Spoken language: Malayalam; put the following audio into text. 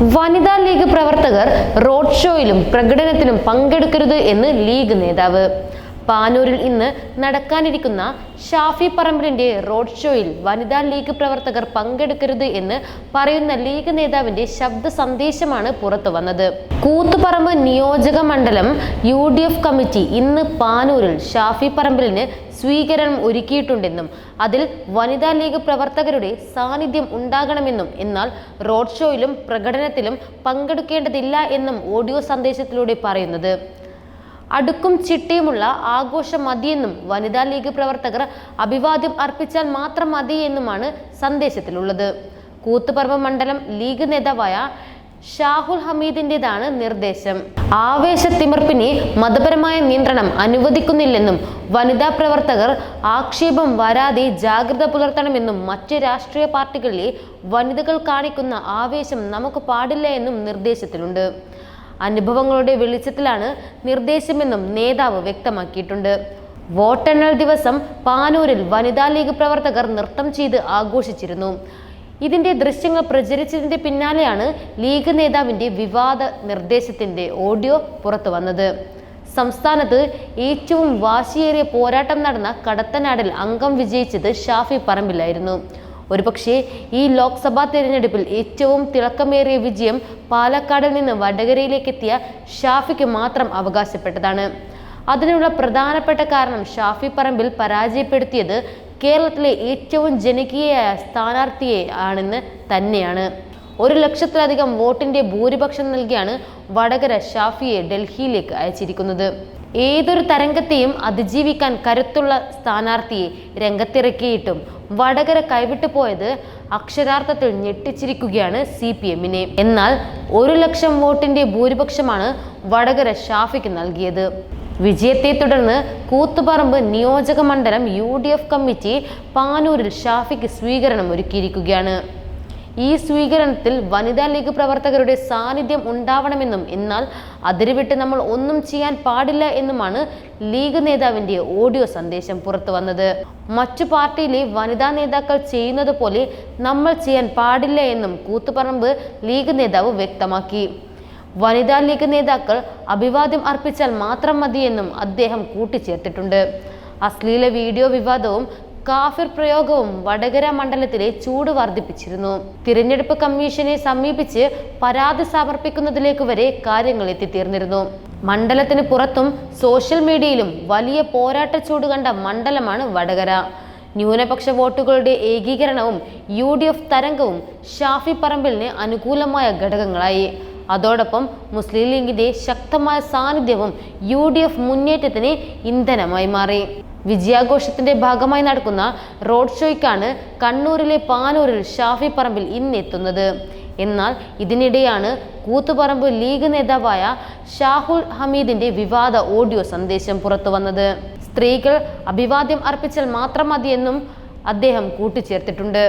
വനിതാ ലീഗ് പ്രവർത്തകർ റോഡ് ഷോയിലും പ്രകടനത്തിലും പങ്കെടുക്കരുത് എന്ന് ലീഗ് നേതാവ്. പാനൂരിൽ ഇന്ന് നടക്കാനിരിക്കുന്ന ഷാഫി പറമ്പിലിന്റെ റോഡ് ഷോയിൽ വനിതാ ലീഗ് പ്രവർത്തകർ പങ്കെടുക്കരുത് എന്ന് പറയുന്ന ലീഗ് നേതാവിന്റെ ശബ്ദ സന്ദേശമാണ് പുറത്തു വന്നത്. കൂത്തുപറമ്പ് നിയോജക മണ്ഡലം യു ഡി എഫ് കമ്മിറ്റി ഇന്ന് പാനൂരിൽ ഷാഫി പറമ്പിലിന് സ്വീകരണം ഒരുക്കിയിട്ടുണ്ടെന്നും അതിൽ വനിതാ ലീഗ് പ്രവർത്തകരുടെ സാന്നിധ്യം ഉണ്ടാകണമെന്നും എന്നാൽ റോഡ് ഷോയിലും പ്രകടനത്തിലും പങ്കെടുക്കേണ്ടതില്ല എന്നും ഓഡിയോ സന്ദേശത്തിലൂടെ പറയുന്നത്. അടുക്കും ചിട്ടിയുമുള്ള ആഘോഷം മതിയെന്നും വനിതാ ലീഗ് പ്രവർത്തകർ അഭിവാദ്യം അർപ്പിച്ചാൽ മാത്രം മതി എന്നുമാണ് സന്ദേശത്തിലുള്ളത്. കൂത്തുപറമ്പ് മണ്ഡലം ലീഗ് നേതാവായ ഷാഹുൽ ഹമീദിന്റെതാണ് നിർദ്ദേശം. ആവേശത്തിമിർപ്പിനെ മതപരമായ നിയന്ത്രണം അനുവദിക്കുന്നില്ലെന്നും വനിതാ പ്രവർത്തകർ ആക്ഷേപം വരാതെ ജാഗ്രത പുലർത്തണമെന്നും മറ്റ് രാഷ്ട്രീയ പാർട്ടികളിലെ വനിതകൾ കാണിക്കുന്ന ആവേശം നമുക്ക് പാടില്ല എന്നും നിർദ്ദേശത്തിലുണ്ട്. അനുഭവങ്ങളുടെ വെളിച്ചത്തിലാണ് നിർദ്ദേശമെന്നും നേതാവ് വ്യക്തമാക്കിയിട്ടുണ്ട്. വോട്ടെണ്ണൽ ദിവസം പാനൂരിൽ വനിതാ ലീഗ് പ്രവർത്തകർ നൃത്തം ചെയ്ത് ആഘോഷിച്ചിരുന്നു. ഇതിന്റെ ദൃശ്യങ്ങൾ പ്രചരിച്ചതിന്റെ പിന്നാലെയാണ് ലീഗ് നേതാവിന്റെ വിവാദ നിർദ്ദേശത്തിന്റെ ഓഡിയോ പുറത്തു വന്നത്. സംസ്ഥാനത്ത് ഏറ്റവും വാശിയേറിയ പോരാട്ടം നടന്ന കടത്തനാടിൽ അംഗം വിജയിച്ചത് ഷാഫി പറമ്പിലായിരുന്നു. ഒരുപക്ഷെ ഈ ലോക്സഭാ തെരഞ്ഞെടുപ്പിൽ ഏറ്റവും തിളക്കമേറിയ വിജയം പാലക്കാടിൽ നിന്ന് വടകരയിലേക്ക് എത്തിയ ഷാഫിക്ക് മാത്രം അവകാശപ്പെട്ടതാണ്. അതിനുള്ള പ്രധാനപ്പെട്ട കാരണം ഷാഫി പറമ്പിൽ പരാജയപ്പെടുത്തിയത് കേരളത്തിലെ ഏറ്റവും ജനകീയ സ്ഥാനാർത്ഥിയെ ആണെന്ന് തന്നെയാണ്. ഒരു ലക്ഷത്തിലധികം വോട്ടിന്റെ ഭൂരിപക്ഷം നൽകിയാണ് വടകര ഷാഫിയെ ഡൽഹിയിലേക്ക് അയച്ചിരിക്കുന്നത്. ഏതൊരു തരംഗത്തെയും അതിജീവിക്കാൻ കരുത്തുള്ള സ്ഥാനാർത്ഥിയെ രംഗത്തിറക്കിയിട്ടും വടകര കൈവിട്ടു പോയത് അക്ഷരാർത്ഥത്തിൽ ഞെട്ടിച്ചിരിക്കുകയാണ് സി പി എമ്മിനെ. എന്നാൽ ഒരു ലക്ഷം വോട്ടിന്റെ ഭൂരിപക്ഷമാണ് വടകര ഷാഫിക്ക് നൽകിയത്. വിജയത്തെ തുടർന്ന് കൂത്തുപറമ്പ് നിയോജക മണ്ഡലം യു ഡി എഫ് കമ്മിറ്റി പാനൂരിൽ ഷാഫിക്ക് സ്വീകരണം ഒരുക്കിയിരിക്കുകയാണ് ഈ സ്വീകരണത്തിൽ വനിതാ ലീഗ് പ്രവർത്തകരുടെ സാന്നിധ്യം ഉണ്ടാവണമെന്നും എന്നാൽ അതിരുവിട്ട് നമ്മൾ ഒന്നും ചെയ്യാൻ പാടില്ല എന്നുമാണ് ലീഗ് നേതാവിന്റെ ഓഡിയോ സന്ദേശം പുറത്തു വന്നത്. മറ്റു പാർട്ടിയിലെ വനിതാ നേതാക്കൾ ചെയ്യുന്നത് പോലെ നമ്മൾ ചെയ്യാൻ പാടില്ല എന്നും കൂത്തുപറമ്പ് ലീഗ് നേതാവ് വ്യക്തമാക്കി. വനിതാ ലീഗ് നേതാക്കൾ അഭിവാദ്യം അർപ്പിച്ചാൽ മാത്രം മതിയെന്നും അദ്ദേഹം കൂട്ടിച്ചേർത്തിട്ടുണ്ട്. അശ്ലീല വീഡിയോ വിവാദവും കാഫിർ പ്രയോഗവും വടകര മണ്ഡലത്തിലെ ചൂട് വർദ്ധിപ്പിച്ചിരുന്നു. തിരഞ്ഞെടുപ്പ് കമ്മീഷനെ സമീപിച്ച് പരാതി സമർപ്പിക്കുന്നതിലേക്ക് വരെ കാര്യങ്ങൾ എത്തിത്തീർന്നിരുന്നു. മണ്ഡലത്തിന് പുറത്തും സോഷ്യൽ മീഡിയയിലും വലിയ പോരാട്ട ചൂട് കണ്ട മണ്ഡലമാണ് വടകര. ന്യൂനപക്ഷ വോട്ടുകളുടെ ഏകീകരണവും യു ഡി എഫ് തരംഗവും ഷാഫി പറമ്പിലിന് അനുകൂലമായ ഘടകങ്ങളായി. അതോടൊപ്പം മുസ്ലിം ലീഗിന്റെ ശക്തമായ സാന്നിധ്യവും യു ഡി എഫ് മുന്നേറ്റത്തിന് ഇന്ധനമായി മാറി. വിജയാഘോഷത്തിന്റെ ഭാഗമായി നടക്കുന്ന റോഡ് ഷോയ്ക്കാണ് കണ്ണൂരിലെ പാനൂരിൽ ഷാഫി പറമ്പിൽ ഇന്നെത്തുന്നത്. എന്നാൽ ഇതിനിടെയാണ് കൂത്തുപറമ്പ് ലീഗ് നേതാവായ ഷാഹുൽ ഹമീദിന്റെ വിവാദ ഓഡിയോ സന്ദേശം പുറത്തു വന്നത്. സ്ത്രീകൾ അഭിവാദ്യം അർപ്പിച്ചാൽ മാത്രം മതിയെന്നും അദ്ദേഹം കൂട്ടിച്ചേർത്തിട്ടുണ്ട്.